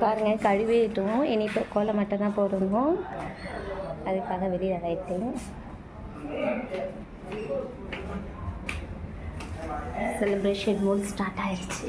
பாருங்க கழுவிட்டோம். இனி இப்போ கோலை மட்டும் தான் போடணும். அதுக்காக வெளியில் வைத்தேன் செலிப்ரேஷன் மூட் ஸ்டார்ட் ஆயிடுச்சு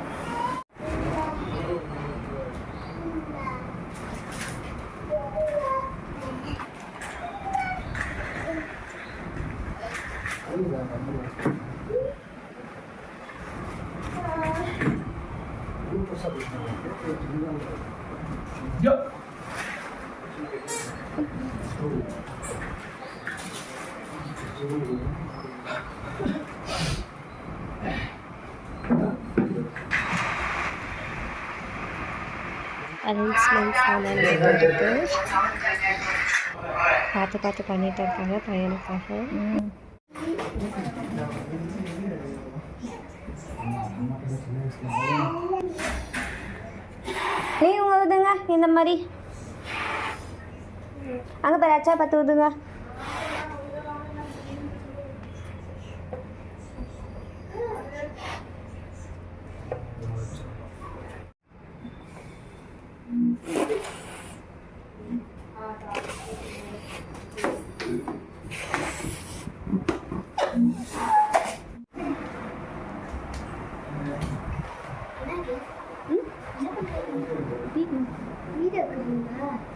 தானே கமான் அரேஞ்ச்மெண்ட்ஸ் நடந்துட்டு பார்த்து பார்த்து பண்ணிட்டு இருக்காங்க பையனுக்காக நீங்க ஊதுங்க இந்த மாதிரி. அங்கே பாரு அச்சா பார்த்து ஊதுங்க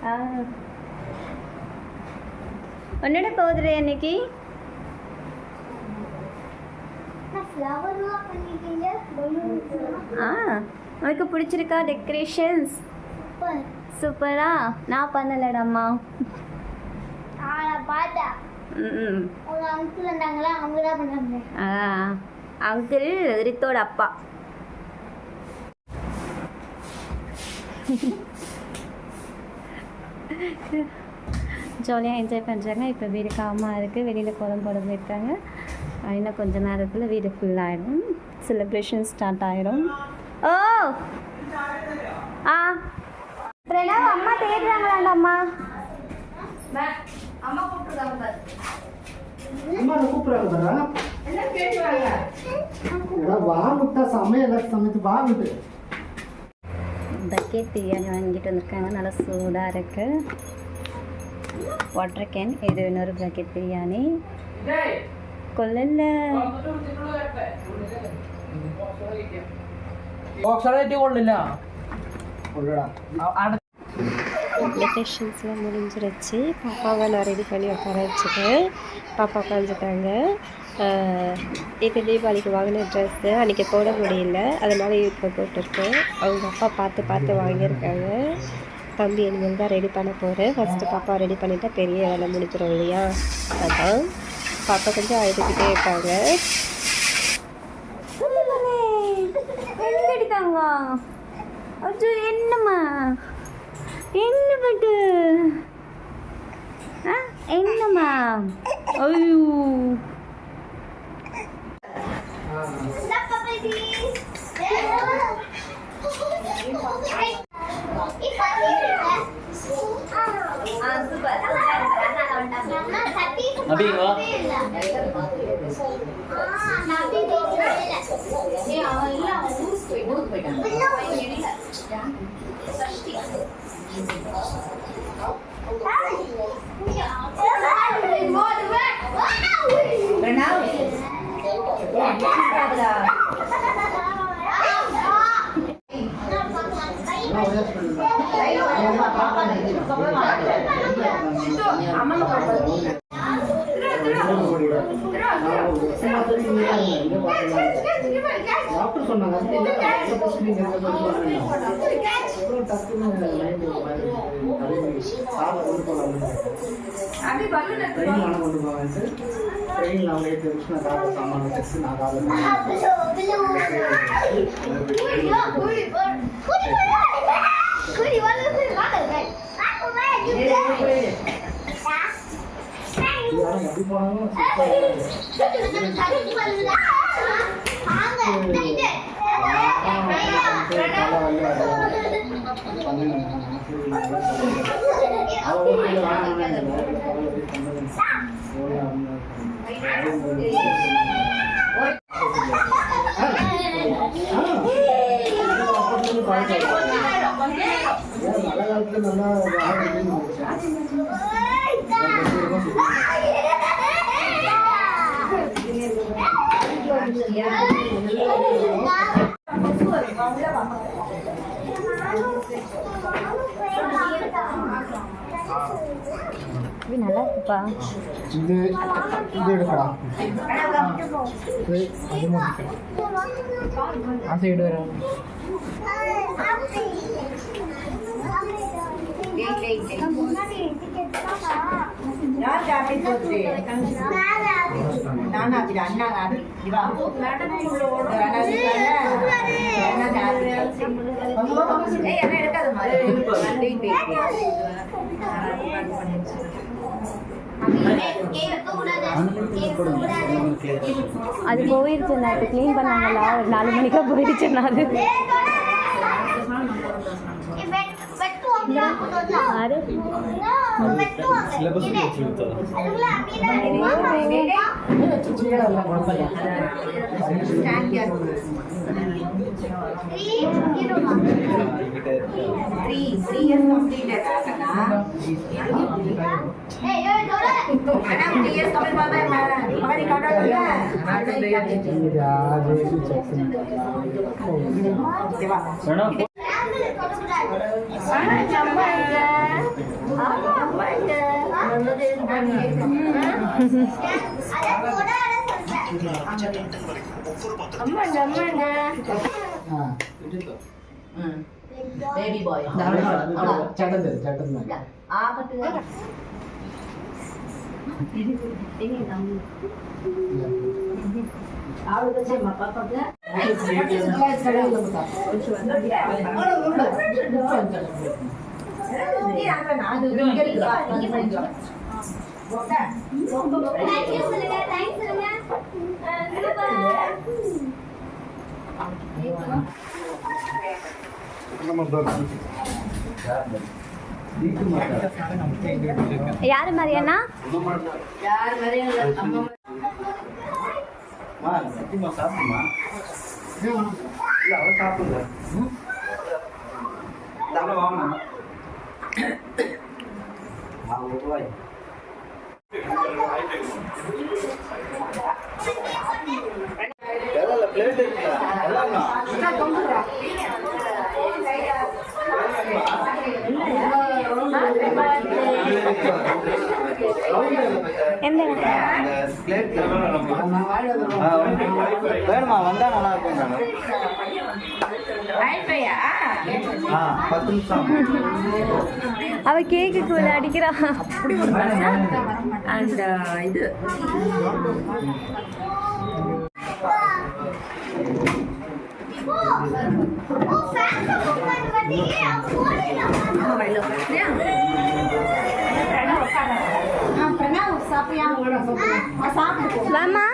ஆ போகுதுரு இன்னைக்கு? ஆ உனக்கு பிடிச்சிருக்கா டெக்கரேஷன்ஸ் சூப்பரா. நான் பண்ணலடாம்மா. அங்கிள் ரித்தோட அப்பா. ஜாலியாக என்ஜாய் பண்ணுறாங்க இப்போ வீடு காமாக இருக்குது வெளியில் கோலம் போட போயிருக்காங்க. இன்னும் கொஞ்ச நேரத்தில் வீடு ஃபுல் ஆகிடும் செலிப்ரேஷன் ஸ்டார்ட் ஆகிடும் ஓ! ஆ. பிரணவ் அம்மா தேடுறாங்களாண்டா அம்மா? அம்மா கூப்பிடுறாங்க சமையல் சமைச்சு வாங்கிட்டு பக்கெட் பிரியாணி வாங்கிட்டு வந்திருக்காங்க. நல்லா சூடாக இருக்கு. ವಾಟರ್ கேன் இது இன்னொரு பிராக்கெட் பிரியாணி. கொல்லல்ல வெக்கேஷன்ஸ்லாம் முடிஞ்சிருச்சு. பாப்பாவை நான் ரெடி பண்ணி உட்கார வச்சுட்டேன் பாப்பா உட்காந்துட்டாங்க. இது தீபாவளிக்கு வாங்கின ட்ரெஸ்ஸு அன்றைக்கி போட முடியல. அதனால் இப்போ போட்டிருக்கேன். அவங்க அப்பா பார்த்து பார்த்து வாங்கியிருக்காங்க. தம்பி இனிமேல் தான் ரெடி பண்ண போகிறேன் ஃபஸ்ட்டு பாப்பா ரெடி பண்ணிட்டா பெரிய வேலை முடிஞ்சிடும் இல்லையா? அதான். பாப்பா கொஞ்சம் அழுதுகிட்டே இருக்காங்க. அச்சோ என்னம்மா? என்ன பட்டு? ஆ என்னம்மா? ஐயோ. being ட்ரெயினில் கொண்டு போவேன்ட்டு ட்ரெயினில் நான் காலை சாமான வச்சு நான் காலை எப்படி போனாலும் நல்லா இது நல்லா இருக்குப்பா. இது இது எடுக்கடா. இது அதுவும் எடுக்கடா. ஆ சைடு வர என்ன எடுக்காத மாதிரி. அது போயிடுச்சு நேற்று க்ளீன் பண்ணாங்களா ஒரு நாலு மணிக்கா போயிடுச்சுன்னா அது. ஆறு completed. Three, three years completed. Ya, Kana. Hey, eh, eh, yo, Dora. Kana, three years complete baba ma. Maka ni kada kada. Kana kada ya. Ya, je su siapa? Deva. Sana. Sana jamma ida. Ama amma Ada Dora ada Sansa. Amma jamma ida. Ah, itu tuh. Hmm. Baby boy சட்டம் சட்டம் ஆகட்டு ஆளுகச்சேம்மா பாப்பாக்கு Thank you. யார் அம்மா சாப்பிடுமா இல்லை அவன் சாப்பிடுங்க வேணுமா? வந்தா நல்லா இருக்கும் ஆ பத்து நிமிஷம் அவ கேக்குக்குள்ள அடிக்கிறா. அந்த இது. வாமா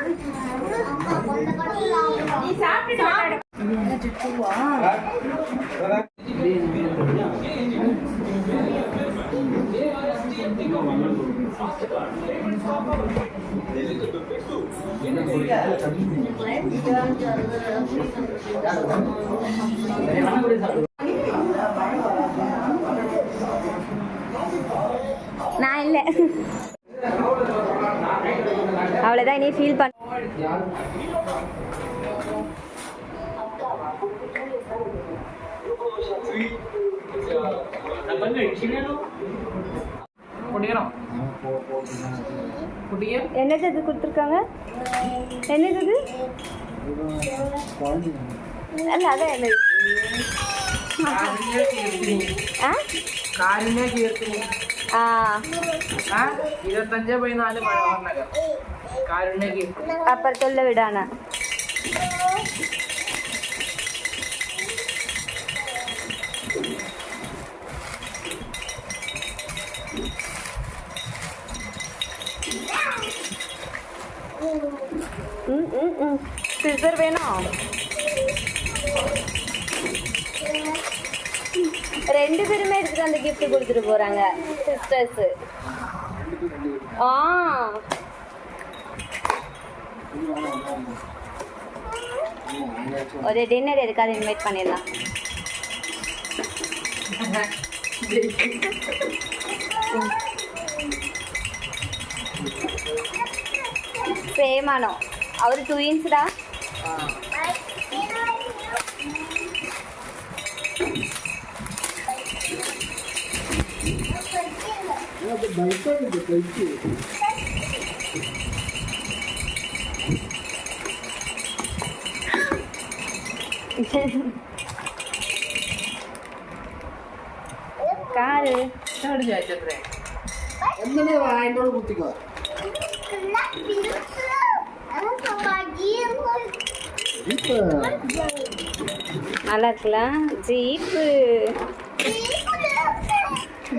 நான் இல்லை. ஃபீல் பண்ண என்னது இது கொடுத்துருக்காங்க என்னது இது குழந்தைங்க அல்ல அதான் என்னது കാരുണ്യ കീർത്തിനി ആ കാരുണ്യ കീർത്തിനി ആ ആ ഇരുപത്തഞ്ച് പതിനാല് മനോഹർ നഗർ കാരുണ്യ കീർത്തിനി അപ്പുറത്തുള്ള വീടാണ് സിസർ വേണോ ரெண்டு பேருமே எடுத்துட்டு அந்த gift கொடுத்துட்டு போறாங்க சிஸ்டர்ஸ் ஆ ஒரு டின்னர் எதுக்காவது இன்வைட் பண்ணிடலாம். ప్రేమను అవరు టూ ఇన్స్డా బయట బయట ചോദിച്ചത്രേ എന്തിനാ വായനോട് കുത്തിക്കോ ഇപ്പൊ நல்லா இருக்கலாம் ஜீப்பு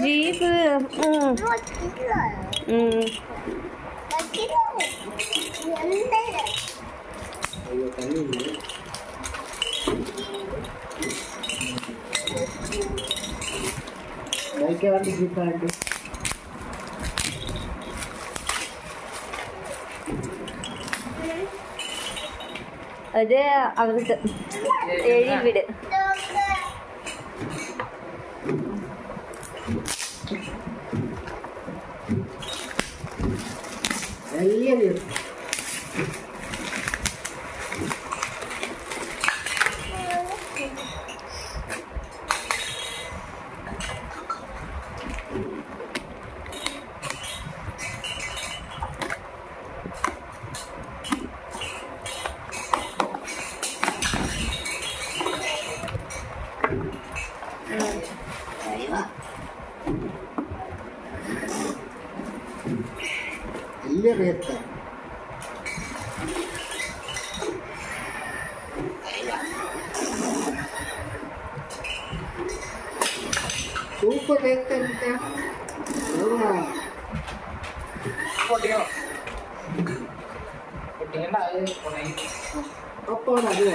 ஜீப்பு ம் ம் അയ്യോ കഴിയില്ല കഴിക്കാണ്ട് ഇരിക്കാണ്ട് അത് അവർക്ക് എഴുതി വിട്. ಬೇರೆ ಇರ್ತಾರೆ ತೂಕ ಬೇಕಂತ ಅಪ್ಪ ಅದು